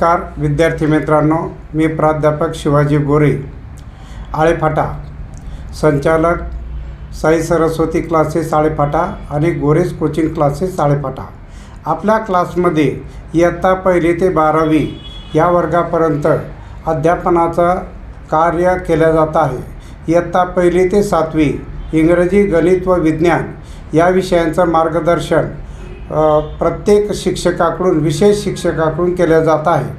नमस्कार विद्यार्थी मित्रांनो मी प्राध्यापक शिवाजी गोरे आळेफाटा संचालक साई सरस्वती क्लासेस आळेफाटा आणि गोरेज कोचिंग क्लासेस आळेफाटा आपल्या क्लासमध्ये इयत्ता पहिली ते बारावी या वर्गापर्यंत अध्यापनाचं कार्य केलं जात आहे. इयत्ता पहिली ते सातवी इंग्रजी गणित व विज्ञान या विषयांचं मार्गदर्शन प्रत्येक शिक्षकाकडून विशेष शिक्षकाकडून केल्या जात आहे.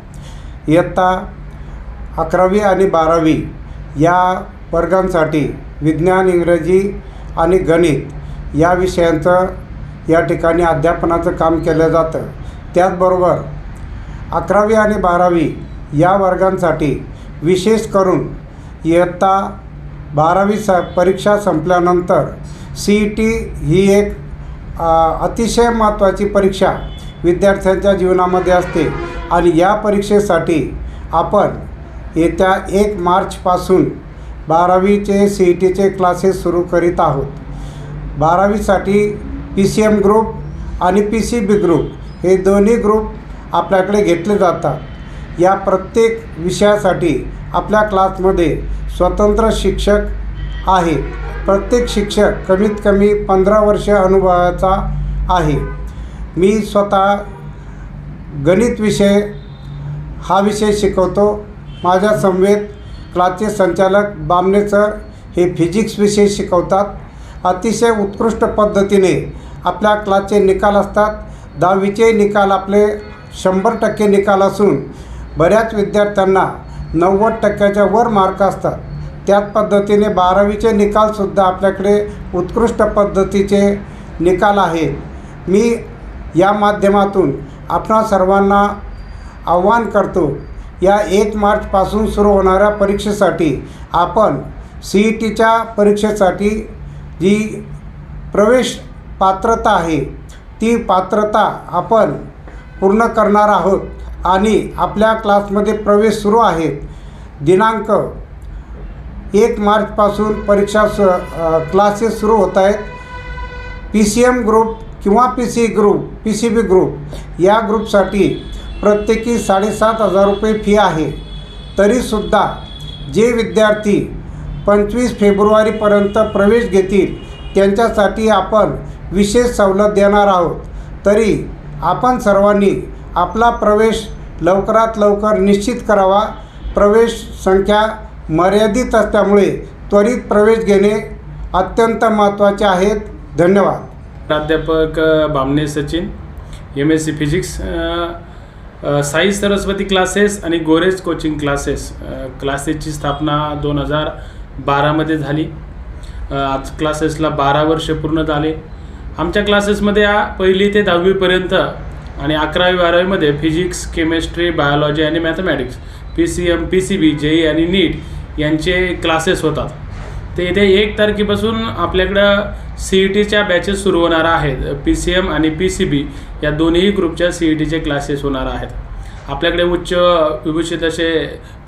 इयत्ता अकरावी आणि बारावी या वर्गांसाठी विज्ञान इंग्रजी आणि गणित या विषयांचं या ठिकाणी अध्यापनाचं काम केलं जातं. त्याचबरोबर अकरावी आणि बारावी या वर्गांसाठी विशेष करून इयत्ता बारावी स परीक्षा संपल्यानंतर सी ई टी ही एक अतिशय महत्त्वाची परीक्षा विद्यार्थ्यांच्या जीवनामध्ये असते. आणि या परीक्षेसाठी आपण येत्या एक मार्चपासून बारावीचे सी ई टीचे क्लासेस सुरू करीत आहोत. बारावीसाठी पी सी एम ग्रुप आणि पी सी बी ग्रुप हे दोन्ही ग्रुप आपल्याकडे घेतले जातात. या प्रत्येक विषयासाठी आपल्या क्लासमध्ये स्वतंत्र शिक्षक आहेत. प्रत्येक शिक्षक कमीत कमी पंधरा वर्ष अनुभवाचा आहे. मी स्वतः गणित विषय हा विषय शिकवतो. माझ्या समवेत क्लासचे संचालक बामणे सर हे फिजिक्स विषय शिकवतात. अतिशय उत्कृष्ट पद्धतीने आपल्या क्लासचे निकाल असतात. दहावीचे निकाल आपले शंभर टक्के निकाल असून बऱ्याच विद्यार्थ्यांना नव्वद टक्क्याच्या वर मार्क असतात. त्याच पद्धतीने बारावीचे निकालसुद्धा आपल्याकडे उत्कृष्ट पद्धतीचे निकाल आहेत मी या माध्यमातून आपणा सर्वांना आव्हान करतो या एक मार्चपासून सुरू होणाऱ्या परीक्षेसाठी आपण सी ई टीच्या परीक्षेसाठी जी प्रवेश पात्रता आहे ती पात्रता आपण पूर्ण करणार आहोत आणि आपल्या क्लासमध्ये प्रवेश सुरू आहे. दिनांक एक मार्चपासून परीक्षा स क्लासेस सुरू होत आहेत. पी सी एम ग्रुप किंवा P C group P C B group या ग्रुपसाठी प्रत्येकी साडेसात हजार रुपये फी आहे. तरीसुद्धा जे विद्यार्थी पंचवीस फेब्रुवारीपर्यंत प्रवेश घेतील त्यांच्यासाठी आपण विशेष सवलत देणार आहोत. तरी आपण सर्वांनी आपला प्रवेश लवकरात लवकर निश्चित करावा. प्रवेश संख्या मर्यादित असल्यामुळे त्वरित प्रवेश घेणे अत्यंत महत्त्वाचे आहेत. धन्यवाद. प्राध्यापक Bamne Bamane Sachin M S C physics Sai Saraswati classes आणि गोरेज कोचिंग क्लासेस क्लासेसची स्थापना दोन हजार बारामध्ये झाली. आज क्लासेसला बारा वर्ष पूर्ण झाले. आमच्या क्लासेसमध्ये पहिली ते दहावीपर्यंत आणि अकरावी बारावीमध्ये फिजिक्स केमिस्ट्री बायोलॉजी आणि mathematics P C M P C B JEE आणि नीट यांचे क्लासेस होतात. ते इथे एक तारखेपासून आपल्याकडं सी ई टीच्या बॅचेस सुरू होणार आहेत. पी सी एम आणि पी सी बी या दोन्ही ग्रुपच्या सी ई टीचे क्लासेस होणार आहेत. आपल्याकडे उच्च विभूषित असे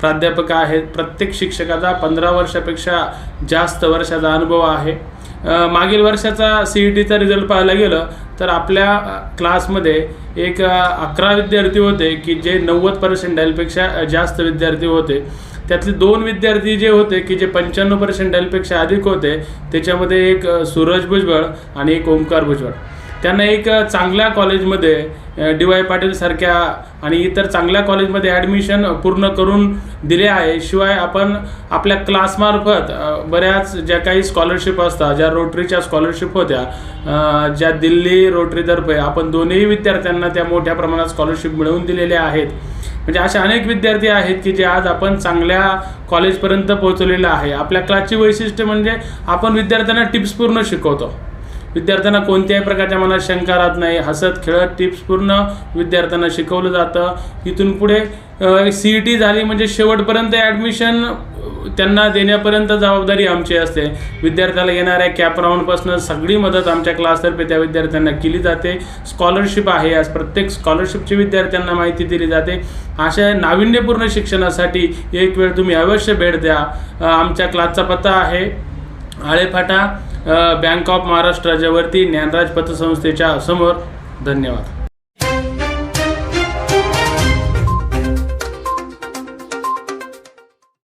प्राध्यापक आहेत. प्रत्येक शिक्षकाचा पंधरा वर्षापेक्षा जास्त वर्षाचा अनुभव आहे. मागील वर्षाचा सी ई टीचा रिझल्ट पाहायला गेलं तर आपल्या क्लासमध्ये एक अकरा विद्यार्थी होते की जे नव्वद पर्सेंटाईलपेक्षा जास्त विद्यार्थी होते. त्यातले दोन विद्यार्थी जे होते की जे पंच्याण्णव पर्सेंटाईलपेक्षा अधिक होते त्याच्यामध्ये एक सूरज भुजबळ आणि एक ओंकार भुजबळ. त्यांना एक चांगल्या कॉलेजमध्ये डी वाय पाटीलसारख्या आणि इतर चांगल्या कॉलेजमध्ये ॲडमिशन पूर्ण करून दिले आहे. शिवाय आपण आपल्या क्लासमार्फत बऱ्याच ज्या काही स्कॉलरशिप असतात ज्या रोटरीच्या स्कॉलरशिप होत्या ज्या दिल्ली रोटरीतर्फे आपण दोन्ही विद्यार्थ्यांना त्या मोठ्या प्रमाणात स्कॉलरशिप मिळवून दिलेल्या आहेत. म्हणजे असे अनेक विद्यार्थी आहेत की जे आज आपण चांगल्या कॉलेजपर्यंत पोहोचवलेलं आहे. आपल्या क्लासची वैशिष्ट्य म्हणजे आपण विद्यार्थ्यांना टिप्स पूर्ण शिकवतो. विद्यार्थ्यांना कोणत्याही प्रकारच्या मनात शंका राहत नाही. हसत खेळत टिप्स पूर्ण विद्यार्थ्यांना शिकवलं जातं. इथून पुढे सी ई टी झाली म्हणजे शेवटपर्यंत ॲडमिशन त्यांना देण्यापर्यंत जबाबदारी आमची असते. विद्यार्थ्याला येणाऱ्या कॅप राऊंडपासून सगळी मदत आमच्या क्लासतर्फे त्या विद्यार्थ्यांना केली जाते. स्कॉलरशिप आहे आज प्रत्येक स्कॉलरशिपची विद्यार्थ्यांना माहिती दिली जाते. अशा नाविन्यपूर्ण शिक्षणासाठी एक वेळ तुम्ही अवश्य भेट द्या. आमच्या क्लासचा पत्ता आहे आळेफाटा बँक ऑफ महाराष्ट्राच्यावरती ज्ञानराज पतसंस्थेच्या समोर. धन्यवाद.